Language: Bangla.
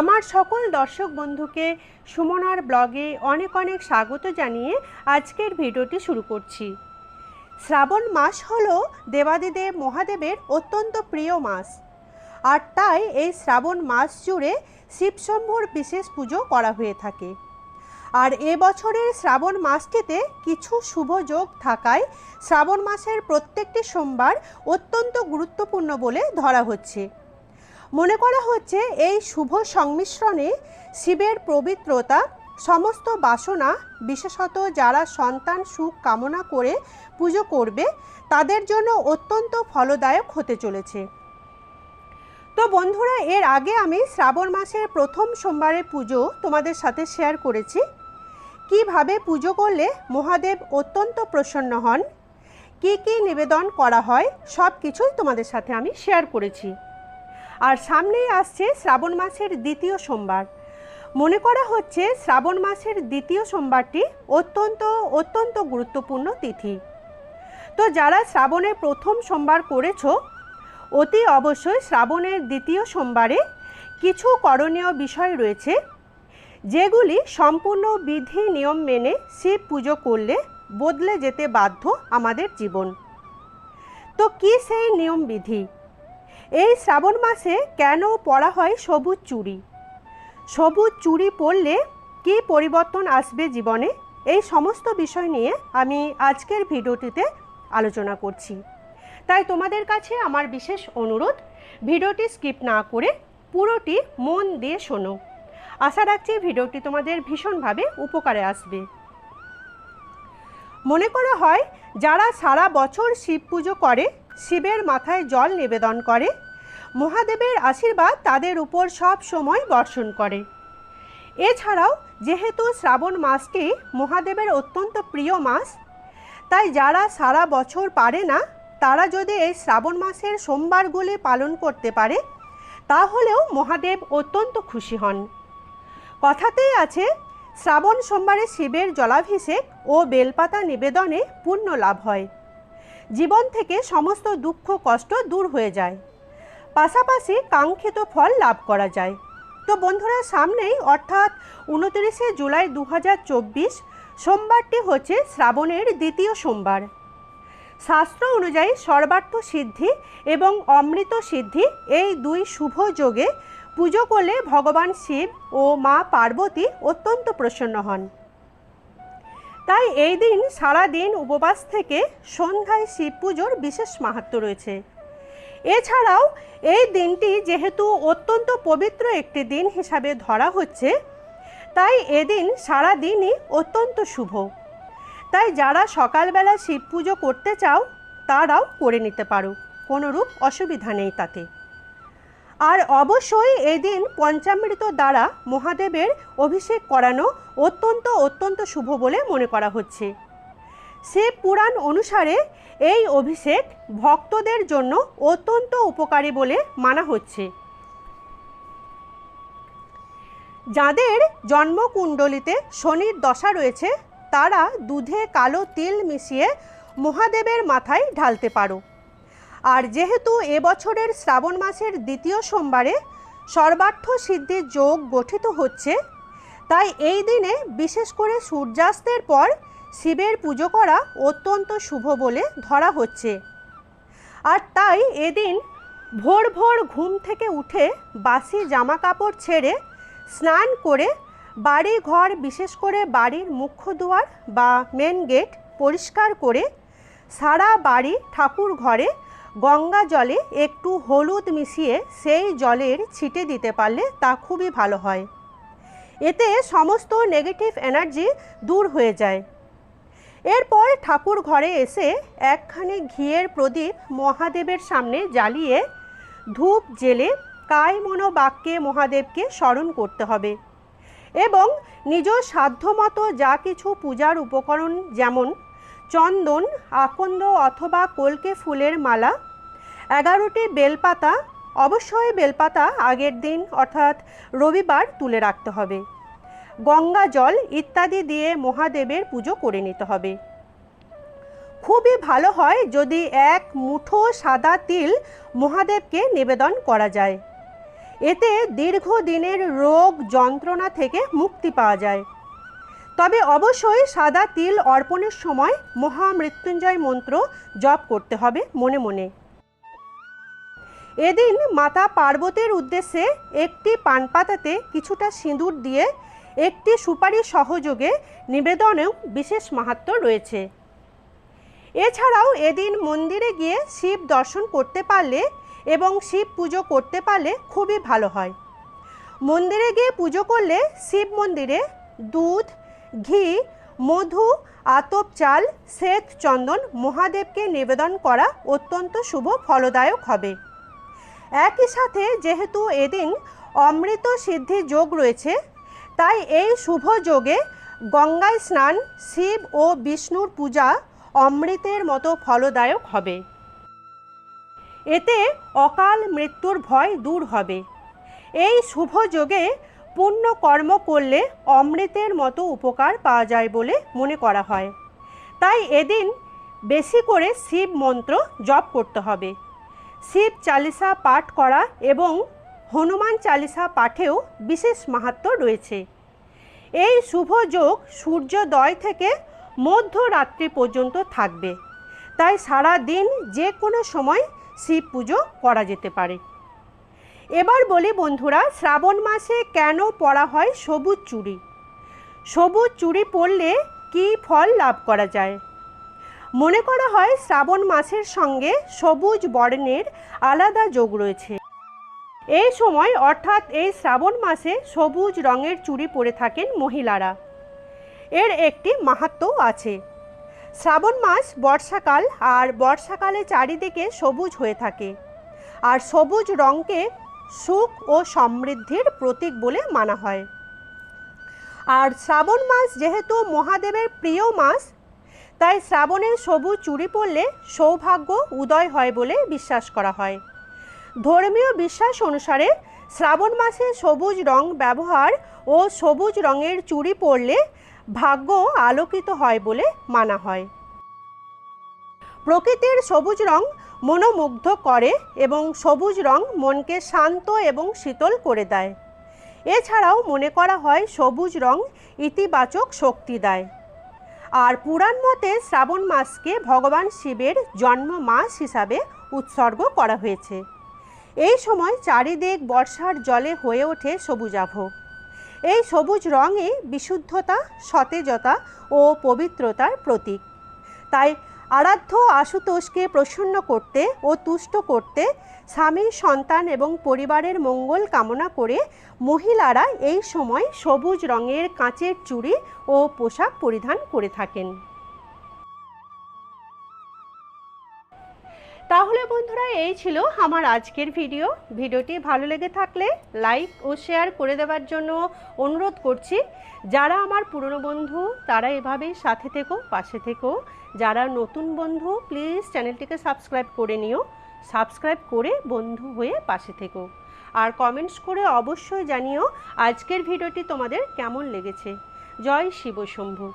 আমার সকল দর্শক বন্ধুকে সুমনার ব্লগে অনেক অনেক স্বাগত জানিয়ে আজকের ভিডিওটি শুরু করছি। শ্রাবণ মাস হল দেবাদিদেব মহাদেবের অত্যন্ত প্রিয় মাস। আর তাই এই শ্রাবণ মাস জুড়ে শিবশম্ভুর বিশেষ পুজো করা হয়ে থাকে। আর এ বছরের শ্রাবণ মাসটিতে কিছু শুভ যোগ থাকায় শ্রাবণ মাসের প্রত্যেকটি সোমবার অত্যন্ত গুরুত্বপূর্ণ বলে ধরা হচ্ছে। মনে করা হচ্ছে এই শুভ সংমিশ্রণে শিবের পবিত্রতা, সমস্ত বাসনা, বিশেষত যারা সন্তান সুখ কামনা করে পুজো করবে, তাদের জন্য অত্যন্ত ফলদায়ক হতে চলেছে। তো বন্ধুরা, এর আগে আমি শ্রাবণ মাসের প্রথম সোমবারের পুজো তোমাদের সাথে শেয়ার করেছি। কীভাবে পুজো করলে মহাদেব অত্যন্ত প্রসন্ন হন, কি কি নিবেদন করা হয় সব কিছুই তোমাদের সাথে আমি শেয়ার করেছি। আর সামনেই আসছে শ্রাবণ মাসের দ্বিতীয় সোমবার। মনে করা হচ্ছে শ্রাবণ মাসের দ্বিতীয় সোমবারটি অত্যন্ত অত্যন্ত গুরুত্বপূর্ণ তিথি। তো যারা শ্রাবণের প্রথম সোমবার করেছ, অতি অবশ্যই শ্রাবণের দ্বিতীয় সোমবারে কিছু করণীয় বিষয় রয়েছে, যেগুলি সম্পূর্ণ বিধি নিয়ম মেনে শিব পুজো করলে বদলে যেতে বাধ্য আমাদের জীবন। তো কি সেই নিয়ম বিধি? এই শ্রাবণ মাসে কেন পরা হয় সবুজ চুড়ি? সবুজ চুড়ি পরলে কি পরিবর্তন আসবে জীবনে? এই সমস্ত বিষয় নিয়ে আমি আজকের ভিডিওটিতে আলোচনা করছি। তাই তোমাদের কাছে আমার বিশেষ অনুরোধ, ভিডিওটি স্কিপ না করে পুরোটি মন দিয়ে শোনো। আশা রাখছি ভিডিওটি তোমাদের ভীষণভাবে উপকারে আসবে। মনে করা হয়, যারা সারা বছর শিব পুজো করে শিবের মাথায় জল নিবেদন করে। মহাদেবের আশীর্বাদ তাদের উপর সব সময় বর্ষণ করে। এছাড়াও, যেহেতু শ্রাবণ মাসটি মহাদেবের অত্যন্ত প্রিয় মাস, তাই যারা সারা বছর পারে না, তারা যদি এই শ্রাবণ মাসের সোমবারগুলি পালন করতে পারে, তাহলেও মহাদেব অত্যন্ত খুশি হন। কথাতেই আছে, শ্রাবণ সোমবারে শিবের জলাভিষেক ও বেলপাতা নিবেদনে পুণ্য লাভ হয়। জীবন থেকে সমস্ত দুঃখ, কষ্ট দূর হয়ে যায়। পাশাপাশি কাঙ্ক্ষিত ফল লাভ করা যায়। তো বন্ধুরা, সামনেই অর্থাৎ উনত্রিশে জুলাই দু হাজার চব্বিশ, সোমবারটি হচ্ছে শ্রাবণের দ্বিতীয় সোমবার। শাস্ত্র অনুযায়ী সর্বার্থ সিদ্ধি এবং অমৃত সিদ্ধি এই দুই শুভ যোগে পুজো করলে ভগবান শিব ও মা পার্বতী অত্যন্ত প্রসন্ন হন। তাই এই দিন সারা দিন উপবাস থেকে সন্ধ্যায় শিব পুজোর বিশেষ মাহাত্ম রয়েছে। এছাড়াও এই দিনটি যেহেতু অত্যন্ত পবিত্র একটি দিন হিসাবে ধরা হচ্ছে, তাই এদিন সারা দিনই অত্যন্ত শুভ। তাই যারা সকালবেলা শিব পুজো করতে চাও, তারাও করে নিতে পারো। কোনোরূপ অসুবিধা নেই তাতে। আর অবশ্যই এদিন পঞ্চামৃত দ্বারা মহাদেবের অভিষেক করানো অত্যন্ত অত্যন্ত শুভ বলে মনে করা হচ্ছে। শিব পুরাণ অনুসারে এই অভিষেক ভক্তদের জন্য অত্যন্ত উপকারী বলে মানা হচ্ছে। যাদের জন্মকুণ্ডলিতে শনির দশা রয়েছে, তারা দুধে কালো তিল মিশিয়ে মহাদেবের মাথায় ঢালতে পারো। আর যেহেতু এবছরের শ্রাবণ মাসের দ্বিতীয় সোমবারে সর্বার্থ সিদ্ধির যোগ গঠিত হচ্ছে, তাই এই দিনে বিশেষ করে সূর্যাস্তের পর শিবের পুজো করা অত্যন্ত শুভ বলে ধরা হচ্ছে। আর তাই এদিন ভোর ভোর ঘুম থেকে উঠে বাসি জামা কাপড় ছেড়ে স্নান করে বাড়ি ঘর বিশেষ করে বাড়ির মুখ্য দুয়ার বা মেন গেট পরিষ্কার করে সারা বাড়ি ঠাকুর ঘরে গঙ্গা জলে একটু হলুদ মিশিয়ে সেই জলের ছিটে দিতে পারলে তা খুবই ভালো হয়। এতে সমস্ত নেগেটিভ এনার্জি দূর হয়ে যায়। এরপর ঠাকুর ঘরে এসে একখানি ঘিয়ের প্রদীপ মহাদেবের সামনে জ্বালিয়ে ধূপ জেলে কায় মনোবাক্যে মহাদেবকে স্মরণ করতে হবে এবং নিজ সাধ্যমতো যা কিছু পূজার উপকরণ যেমন চন্দন, আকন্দ অথবা কলকে ফুলের মালা এগারোটি বেলপাতা, অবশ্যই বেলপাতা আগের দিন, অর্থাৎ রবিবার তুলে রাখতে হবে। গঙ্গা জল ইত্যাদি দিয়ে মহাদেবের পুজো করে নিতে হবে। খুবই ভালো হয় যদি এক মুঠো সাদা তিল মহাদেবকে নিবেদন করা যায়। এতে দীর্ঘদিনের রোগ যন্ত্রণা থেকে মুক্তি পাওয়া যায়। তবে অবশ্যই সাদা তিল অর্পণের সময় মহামৃত্যুঞ্জয় মন্ত্র জপ করতে হবে মনে মনে। এদিন মাতা পার্বতীর উদ্দেশ্যে একটি পানপাতাতে কিছুটা সিঁদুর দিয়ে একটি সুপারি সহযোগে নিবেদনেও বিশেষ মাহাত্ম রয়েছে। এছাড়াও এদিন মন্দিরে গিয়ে শিব দর্শন করতে পারলে এবং শিব পুজো করতে পারলে খুবই ভালো হয়। মন্দিরে গিয়ে পুজো করলে শিব মন্দিরে দুধ, ঘি, মধু, আতপ চাল, শ্বেত চন্দন মহাদেবকে নিবেদন করা অত্যন্ত শুভ ফলদায়ক হবে। একই সাথে যেহেতু এদিন অমৃত সিদ্ধি যোগ রয়েছে, তাই এই শুভ যোগে গঙ্গায় স্নান, শিব ও বিষ্ণুর পূজা অমৃতের মতো ফলদায়ক হবে। এতে অকাল মৃত্যুর ভয় দূর হবে। এই শুভ যোগে পুণ্য কর্ম করলে অমৃতের মতো উপকার পাওয়া যায় বলে মনে করা হয়। তাই এদিন বেশি করে শিব মন্ত্র জপ করতে হবে। শিব চালিসা পাঠ করা এবং হনুমান চালিসা পাঠেও বিশেষ মাহাত্ম রয়েছে। এই শুভ যোগ সূর্যোদয় থেকে মধ্যরাত্রি পর্যন্ত থাকবে। তাই সারা দিন যে কোনো সময় শিব পুজো করা যেতে পারে। এবার বলি বন্ধুরা, শ্রাবণ মাসে কেন পরা হয় সবুজ চুড়ি? সবুজ চুড়ি পরলে কী ফল লাভ করা যায়? মনে করা হয় শ্রাবণ মাসের সঙ্গে সবুজ বর্ণের আলাদা যোগ রয়েছে। এই সময় অর্থাৎ এই শ্রাবণ মাসে সবুজ রঙের চুড়ি পরে থাকেন মহিলারা। এর একটি মাহাত্ম্যও আছে। শ্রাবণ মাস বর্ষাকাল আর বর্ষাকালে চারিদিকে সবুজ হয়ে থাকে। আর সবুজ রঙকে সুখ ও সমৃদ্ধির প্রতীক বলে মানা হয়। আর শ্রাবণ মাস যেহেতু মহাদেবের প্রিয় মাস তাই শ্রাবণের সবুজ চুড়ি পরলে সৌভাগ্য উদয় হয় বলে বিশ্বাস করা হয়। ধর্মীয় বিশ্বাস অনুসারে শ্রাবণ মাসে সবুজ রং ব্যবহার ও সবুজ রঙের চুড়ি পরলে ভাগ্য আলোকিত হয় বলে মানা হয়। প্রকৃতির সবুজ রং মনোমুগ্ধ করে এবং সবুজ রং মনকে শান্ত এবং শীতল করে দেয়। এছাড়াও মনে করা হয় সবুজ রং ইতিবাচক শক্তি দেয়। আর পুরাণ মতে শ্রাবণ মাসকে ভগবান শিবের জন্ম মাস হিসাবে উৎসর্গ করা হয়েছে। এই সময় চারিদিক বর্ষার জলে হয়ে ওঠে সবুজাভ এই সবুজ রঙে বিশুদ্ধতা, সতেজতা ও পবিত্রতার প্রতীক। তাই আরাধ্য আশুতোষকে প্রসন্ন করতে ও তুষ্ট করতে স্বামী, সন্তান এবং পরিবারের মঙ্গল কামনা করে মহিলারা এই সময় সবুজ রঙের কাঁচের চুড়ি ও পোশাক পরিধান করে থাকেন। তাহলে বন্ধুরা, এই ছিল আমার আজকের ভিডিও। ভিডিওটি ভালো লেগে থাকলে লাইক ও শেয়ার করে দেওয়ার জন্য অনুরোধ করছি। যারা আমার পুরনো বন্ধু, তারা এভাবেই সাথে থেকো, পাশে থেকো। যারা নতুন বন্ধু প্লিজ চ্যানেলটিকে সাবস্ক্রাইব করে নিও। সাবস্ক্রাইব করে বন্ধু হয়ে পাশে থেকো। আর কমেন্টস করে অবশ্যই জানিও আজকের ভিডিওটি তোমাদের কেমন লেগেছে। জয় শিব শম্ভু